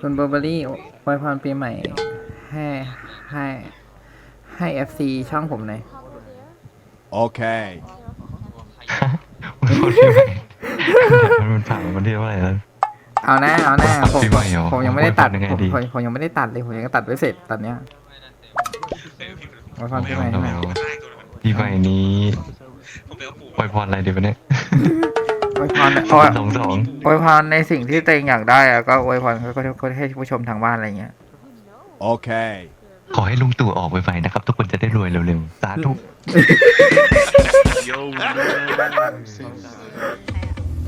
คุณเบอร์เบอรี่อวยพรปีใหม่ ให้ให้ให้เอฟซีช่องผมหน่อย Okay. มันผ่านวันที่เท่าไหร่แล้วเอาหน้าเอาหน้าผมปีใหม่เหรอผมยังไม่ได้ตัดอวยพรยังไงผมดีผมผมยังไม่ได้ตัดเลยผมยังตัดไม่เสร็จตอนเนี้ยอวยพรปีไม่ใหม่เอาให้หน่อยไม่เอาปีใหม่นี้อวยพรอะไรดีวะเนี่ย อวยพรอวยสองสองอวยพรในสิ่งที่ตัวเองอยากได้อะก็อวยพรก็ก็ให้ผู้ชมทางบ้านอะไรเงี้ย Okay. ขอให้ลุงตู่ออกไวๆนะครับ ทุกคนจะได้รวยเร็วๆสาธุ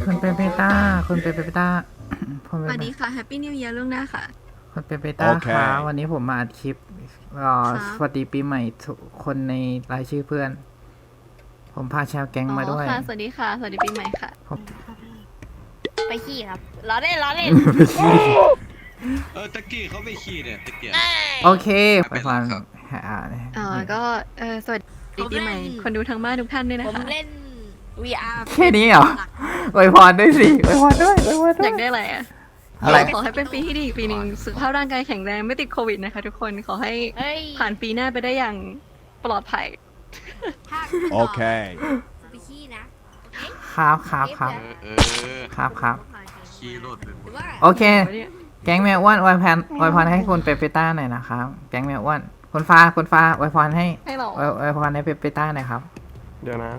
คุณเปเปต้าคุณเปเปต้าคุณสเปวัสเปดีค่ะแฮปปี้นิว e ย r ล่วงหน้าค่ะ คุณเปเปต้าโอเค ค่ะวันนี้ผมมาอัดคลิปเอ่อครับสวัสดีปีใหม่ทุกคนในรายชื่อเพื่อน ผมพาชาวแก๊งมาด้วย อ๋อค่ะสวัสดีค่ะ สวัสดีปีใหม่ค่ะผมไปขี่ครับล้อเล่นล้อเล่นเออตะกี้เขาไปขี่เนี่ยตะกี้ โอเคไปฟังอ่าอ่าก็เออสวัสดีปีใหม่ คนดูทางบ้านทุกท่านด้วยนะผมคะเล่น VR แค่นี้เหรออวยพรด้วยสิอวยพรด้วยอวยพรด้อวยยากได้อะไรอะอะไร ขอให้เป็นปีที่ดีอีกปีหนึ่งสุขภาพร่างกายแข็งแรงไม่ติดโควิดนะคะทุกคนขอให้เฮ้ยผ่านปีหน้าไปได้อย่างปลอดภัย ภาค Okay. ไปขี่นะ ครับครับครับ เออครับครับ ขี่รถไปหรือว่าโอเค แก๊งแมวอ้วนอวยพรอวยพรให้คุณเปเปต้าหน่อยนะครับ แก๊งแมวอ้วนคุณฟ้าคุณฟ้าอวยพรให้ให้หรออวยอวยพรให้เปเปต้าหน่อยครับ เดี๋ยวนะ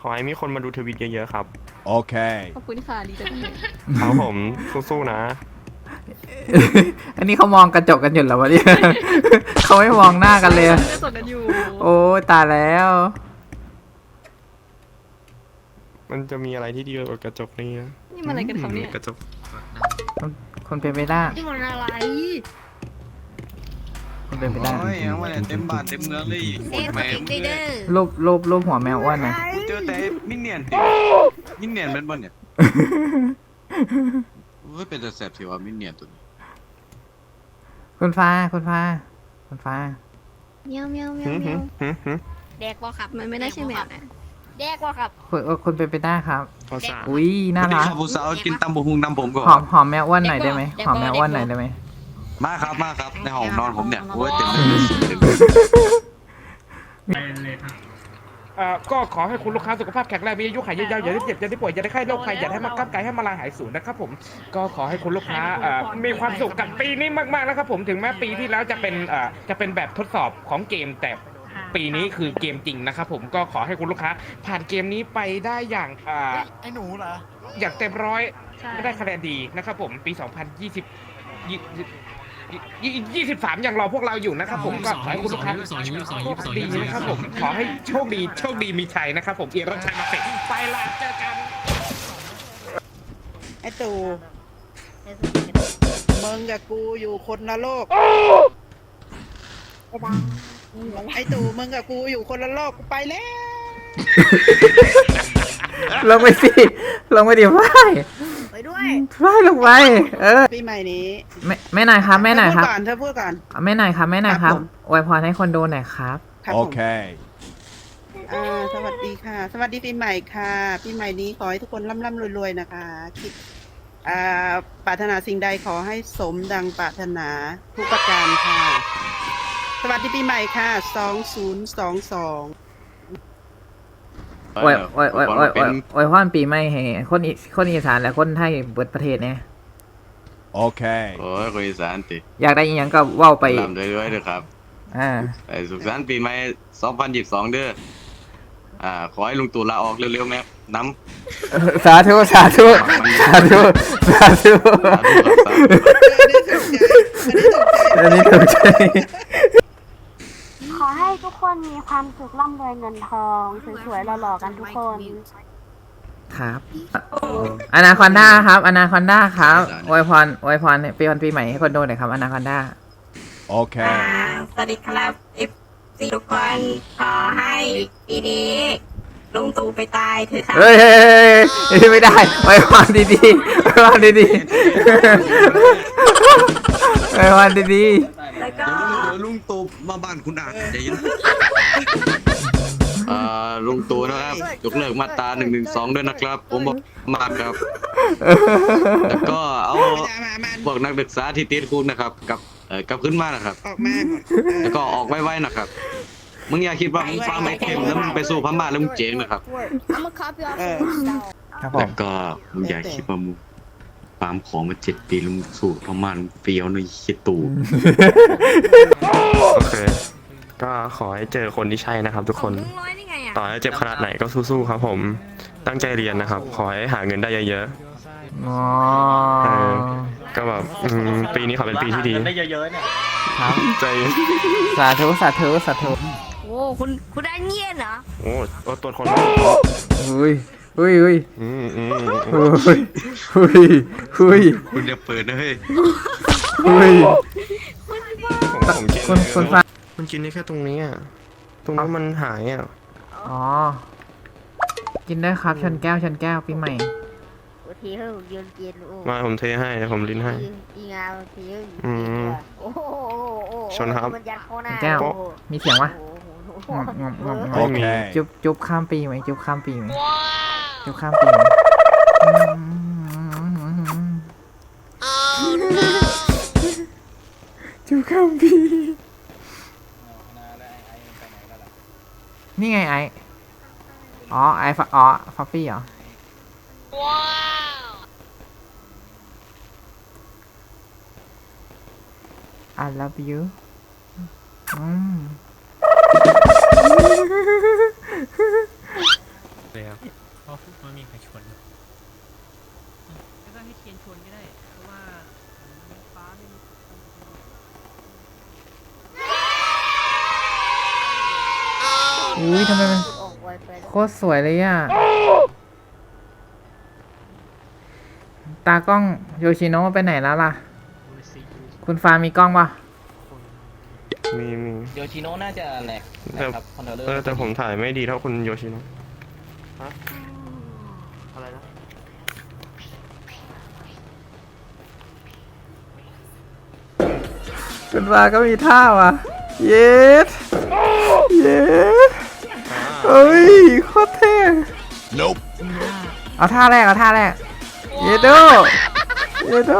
ขอให้มีคนมาดูทวิตเยอะๆครับ Okay. ขอบคุณค่ะดีใจจังเลยครับผม สู้ๆนะ อันนี้เขามองกระจกกันอยู่เหรอวะเนี่ย เขาไม่มองหน้ากันเลย จะสดกันอยู่ โอ้ยตายแล้ว มันจะมีอะไรที่ดีกว่ากระจกนี่นะนี่มันอะไรกันครับเนี่ยกระจกคุณเปเปต้าที่มันอะไรคุณเปเปต้าโอ้ยยังไม่ได้เต็มบ้านเต็มเมืองเลยเซฟตัวเองได้เด้อรูปรูปรูปหัวแมวอ้วนหน่อยกูเจอแต่มินเนี่ยนติมินเนี่ยนเป็นบ่เนี่ยเฮ้ยเป็นแต่แสบสิว่ามินเนี่ยนตัวนี้คุณฟ้าคุณฟ้าคุณฟ้า เมียวเมียวเมียหึวหึเมียวหึหึแดกบ่ครับมันไม่ได้ใช่แมวนะแดกบ่ครับ คุณเอ่อคุณเปเปต้าครับ ภาษาอุ้ยน่าวันนี้รักข้าวผู้สาวกินตำบะฮุงนำผมก่อหอมหอมแมวอ้วนหน่อยได้ไหมหอมแมวอ้วนหน่อยได้ไหมมาครับมาครับ ในห้องนอนผมเนี่ยโอ้ยเต็มเลยเต็มเลย เอ่อก็ขอให้คุณลูกค้าสุขภาพแข็งแรงมีอายุขายยาวๆอย่าได้เจ็บอย่าได้ป่วยอย่าได้ไข้โรคภัยอย่าได้มาก้าวไกลให้มาลาหายสูญนะครับผมก็ขอให้คุณลูกค้าเอ่อมีความสุขกับปีนี้มากๆนะครับผมถึงแม้ปีที่แล้วจะเป็นเอ่อจะเป็นแบบทดสอบของเกมแต่ปีนี้คือเกมจริงนะครับผมก็ขอให้คุณลูกค้า ผ่านเกมนี้ไปได้อย่างอ่าไอ้หนูเหรอ อย่างเต็มร้อยใช่ไม่ได้คะแนนดีนะครับผมปี 2020 ยี่สิบสามยังรอพวกเราอยู่นะครับผมก็ขอให้คุณลูกค้าโชคดีนะครับผมขอให้โชคดีโชคดีมีชัยนะครับผมเอียรชัยมาเตะไปละเจอกันไอ้ตู่มึงกับกูอยู่คนละโลกไอ้ตู่มึงกับกูอยู่คนละโลกกูไปแล้วลงไปสิลงไปดิพ่าย ไปด้วยพ่ายลงไปเออปีใหม่นี้แม่แม่หน่อยครับแม่หน่อยครับเธอพูดก่อนเธอพูดก่อนแม่หน่อยครับแม่หน่อยครับครับผมอวยพรให้คนดูหน่อยครับครับผม Okay. อ่าสวัสดีค่ะ สวัสดีปีใหม่ค่ะ ปีใหม่นี้ขอให้ทุกคนร่ำร่ำรวยๆนะคะ คิดอ่าปรารถนาสิ่งใดขอให้สมดังปรารถนาทุกประการค่ะ สวัสดีปีใหม่ค่ะ สองศูนย์สองสอง อวยอวยอวยอวยอวยอวยพรปีใหม่ให้คนอีคนอีสานและคนไทยเบิดประเทศเนี่ย Okay. โอ้ยคนอีสานติอยากได้อีหยังก็เว้าไปลำด้วยๆเด้อครับอ่าไอ้สุขสันต์ปีใหม่2022เด้ออ่าขอให้ลุงตู่ลาออกเร็วๆแม่น้สาธุสาธุสาธุสาธุำสาธุครับสาธุ อันนี้ถูกใจขอให้ ทุกคนมีความสุขร่ำรวยเงินทอง สวยๆหล่อๆกันทุกคน ครับอนาคอนด้าครับอนาคอนด้าครับอวยพรอวยพรปีวันปีใหม่ให้คนดูหน่อยครับอนาคอนด้า Okay. สวัสดีครับอิฟซีทุกคนขอให้ปีนี้ลุงตู่ไปตายเถอะครับเฮ้ยเฮ้ยเฮ้ยเฮ้ยไม่ได้อวยพรดีๆอวยพรดีๆอวยพรดี แล้วก็ เดี๋ยวลุงตู่มาบ้านคุณอาใจเย็นๆอ่าลุงตู่นะครับยกเลิกมาตรา1นึด้วยนะครับ ผมบอกมากครับ แล้วก็เอาพวกนักศึกษาที่ติดคุกนะครับกลับเอ่อกลับขึ้นมานะครับ ออกมาแล้วก็ออกไว้ๆนะครับ มึงอย่าคิดว่ามึงฟาร์มไอเทมแล้วมึงไปสู้พม่าแล้วมึงเจ๊งนะครับ I'm a copy of เออครับผแล้วมก็มึงอย่าคิดว่ามึง ฟาร์มของมาเจ็ดปีแล้วมึงสู้พม่ามึงเฟี้ยวหน่อยเหี้ยตู่โอเค ก็ขอให้เจอคนที่ใช่นะครับทุกคนลุงน้อยนี่ไงอะต่อให้เจ็บขนาดไหนก็สู้ๆครับผม ตั้งใจเรียนนะครับ ขอให้หาเงินได้เยอะอ๋อเออๆก็แบบอืมปีนี้ขอเป็นปีที่ดีครับใจสาธุสาธุสาธุโอ้คุณคุณได้เงียบเหรอโอ้โอ้ตัวจคนอุ้ย อุ้ยอุ้ยอืมอืมอุ้ยอุ้ยอุ้ยคุณอย่าเปิดนะเฮ้ยอุ้ยผมผมกินคุณคุณฟ้ามันกินได้แค่ตรงนี้อะ ตรงนั้นมันหายอะ อ๋อ กินได้ครับชนแก้วชนแก้วปีใหม่ โอ้ทีเฮ้ยยืนกินโอ้มาผมเทให้เดี๋ยวผมลิ้นให้ อีงาทีเฮ้ยอืมโอ้โหโอ้โหชนครับมันยัดเข้าหน้าแก้ว โอ้โหมีเสียงวะโอ้โหงอมงอมงอมงไม่อมมี Okay. จุบจุบข้ามปีไหมจุบข้ามปีไหม จุบข้ามปีไหมจุบข้ามปีนี่ไงไออ๋อไอฟอ๋อฟัฟฟี่เหรอ I love you อืม ครับไม่มีใครชวนก็ได้ให้เทียนชวนก็ได้ เพราะว่าฟ้าไม่มีอุ้ยทำไมมันออกไวไปโคตรสวยเลยอะ ตากล้องโยชิโนะไปไหนแล้วล่ะคุณฟ้ามีกล้องปะมีมีโยชิโนะน่าจะแหลกแต่นะครับคอนโทรลเลอร์เออแต่ผมถ่ายไม่ดีเท่าคุณโยชิโนะฮะอะไรนะ คุณฟ้าก็มีท่าว่ะ เย็ดเย็ดเฮ้ยโคตรเท่ Nope. เอาท่าแรกเอาท่าแรก เยโดเยโด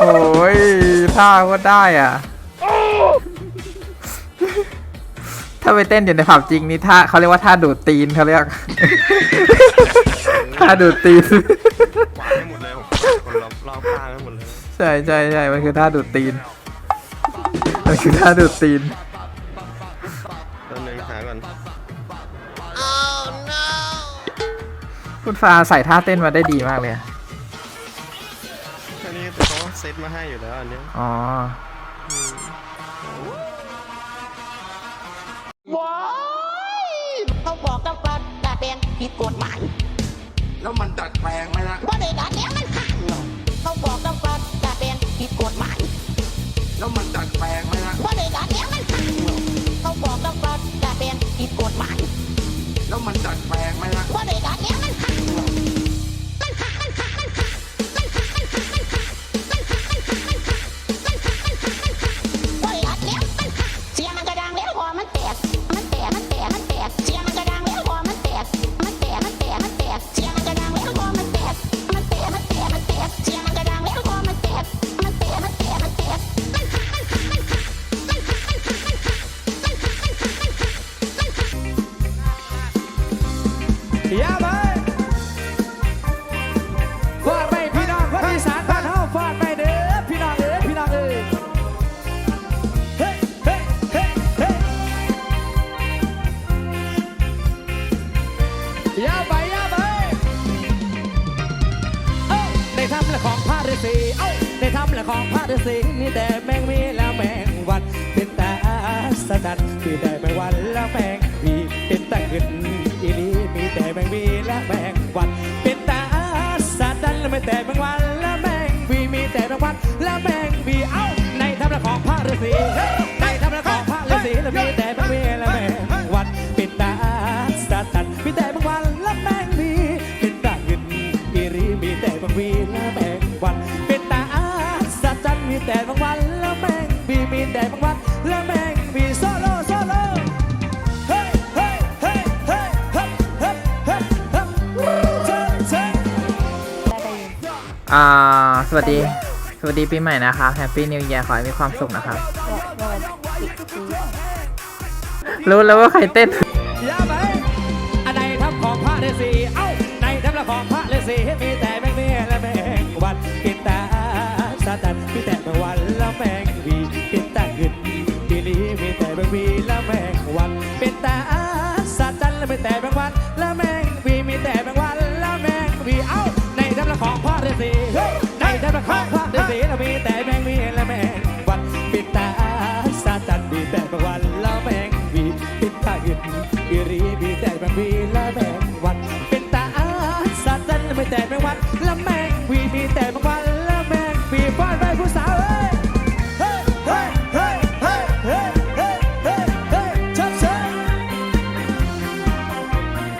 โอ้ยท่าก็ได้อะ ถ้าไปเต้นอยู่ในผับจริงนี่ท่าเขาเรียกว่าท่าดูดตีนเขาเรียก ท่าดูดตีน ใช่ใช่ใช่มันคือท่าดูดตีน มันคือท่าดูดตีนตอนนึงหาก่อนคุณฟ้าใส่ท่าเต้นมาได้ดีมากเลยอะอันนี้เขาเซตมาให้อยู่แล้วอันเนี้ยอ๋อเขาบอกต้องปดัดแปลงผิดกฎหมายแล้วมันดัดแปลงไหมล่ะว่าได้ดัดแล้วมันขังหรอกเขาบอกต้องปดัดแปลง ผิดกฎหมายแล้วมันดัดแปลงไหมฮะว่าได้ดัดแล้วมันหักเขาบอกต้องปดัดแปลงผิดกฎหมายแล้วมันดัดแปลงไหมฮะว่าได้ดัดแล้วมันหัก ยาไปยาไปเอ้าในถ้ำและของพระฤาษีเอ้าในถ้ำและของพระฤาษีมีแต่แมงมีและแมงวัน เป็นตาสะดัดมีแต่แมงวันและแมงวีเป็นตาขึ้นอีนีมีแต่แมงวีและแมงวัน เป็นตาสะดัดและไม่แต่แมงวันและแมงวีมีแต่แมงวันและแมง อ่าสวัสดี สวัสดีปีใหม่นะครับแฮปปี้นิว e ย r ขอให้มีความสุขนะครับ ว่าว่าปิดปีรู้แล้วว่าใครเต้น งวีปิดตาเงินอีรีมีแต่แมงวีและแมงวัน เป็นตาอาสัตว์จันไม่แต่แมงวันและแมงวีมีแต่แมงวันและแมงวีป้อนไปผู้สาวเฮ้ยเฮ้ยเฮ้ยเฮ้ยเฮ้ยเฮ้ยเฮ้ยเฮ้ยเชิญเชิญ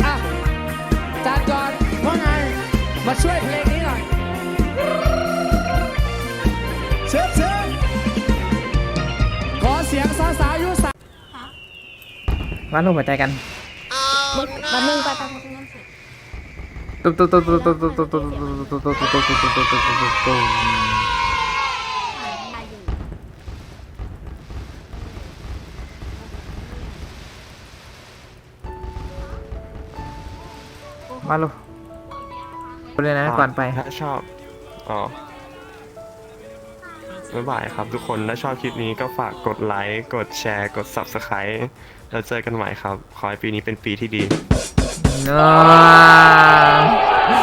อะจานก่อนว่าไงมาช่วยเพลงนี้ วาดรูปหัวใจกันแป๊บนึงแป๊บนึงตุ๊บตุ๊บตุ๊บตุ๊บตุ๊บตุ๊บตุ๊บตุ๊บตุ๊บตุ๊บตุ๊บตุ๊บตุ๊บตุ๊บตุ๊บตุ๊บตุ๊บตุ๊บมาลูกดูเลยนะก่อนไป ถ้าชอบ อ๋อบ๊ายบายครับทุกคน ถ้าชอบคลิปนี้ก็ฝากกดไลค์ กดแชร์ กด Subscribe เราเจอกันใหม่ครับ ขอให้ปีนี้เป็นปีที่ดี